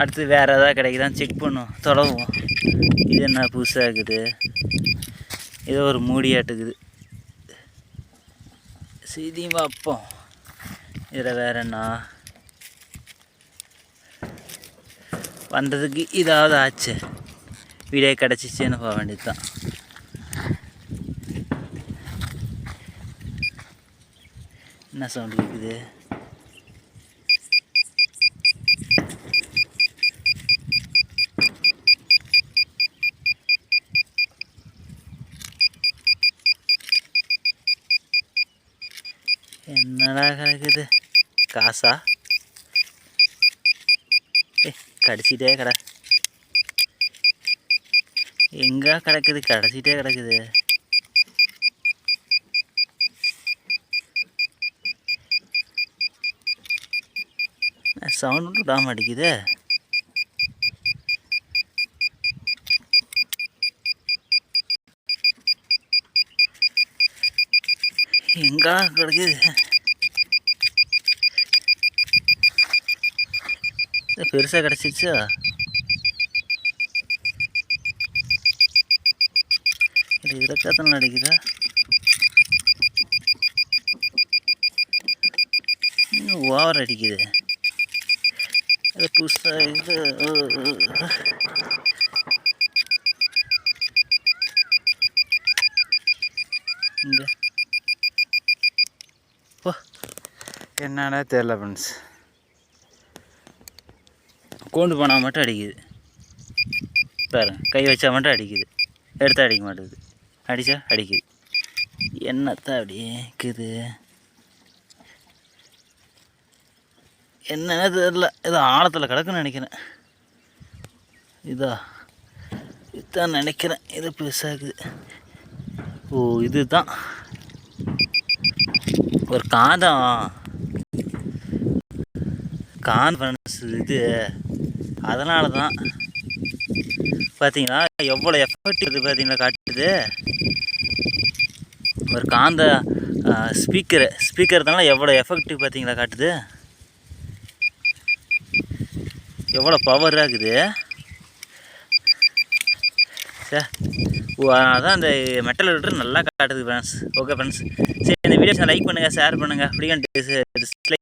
அடுத்து வேறு எதாவது கிடைக்குதான்னு செக் பண்ணுவோம். தொடவும் இது என்ன புதுசாக இருக்குது? ஏதோ ஒரு மூடியாட்டுக்குது. செய்தியும் பார்ப்போம். இதில் வேற என்ன? வந்ததுக்கு இதாவது ஆச்சு. வீடியோ கிடச்சிச்சின்னு போக வேண்டியது தான் என்ன சவுண்டு இருக்குது என்னடா கிடக்குது? காசா? ஏ கடிச்சிட்டே கிட. எங்கே கிடக்குது? கிடச்சிட்டே கிடக்குது. சவுண்ட் விடாம அடிக்குது. எங்கா கிடக்குது? பெருசாக கிடச்சிச்சா இது இதில் கத்தனை அடிக்குதா? இன்னும் ஓவர் அடிக்குது. அது புதுசாக இது இங்கே. என்னடா தெரில ஃப்ரெண்ட்ஸ் கோண்டு போனால் மட்டும் அடிக்குது. பாருங்க கை வச்சா மட்டும் அடிக்குது. எடுத்து அடிக்க மாட்டேங்குது. அடித்தா அடிக்குது. என்னத்த இருக்குது? என்னன்னு தெரில ஏதோ ஆழத்தில் கிடக்குன்னு நினைக்கிறேன். இதா இதுதான் நினைக்கிறேன். இது பெருசாகுது ஓ இதுதான். ஒரு காந்தம். காந்த இது. அதனால தான் பார்த்தீங்கன்னா எவ்வளோ எஃபெக்ட் இது பார்த்தீங்களா காட்டுது. ஒரு காந்த ஸ்பீக்கரு ஸ்பீக்கர்னால எவ்வளோ எஃபெக்டிவ் பார்த்தீங்களா காட்டுது. எவ்வளோ பவர் இருக்குது. சார் ஓ அதான் இந்த மெட்டல் லிட்டர் நல்லா காட்டுது ஃப்ரெண்ட்ஸ் ஓகே ஃப்ரெண்ட்ஸ் சரி இந்த வீடியோஸை லைக் பண்ணுங்கள் ஷேர் பண்ணுங்கள் அப்படியே டிஸ்லைக்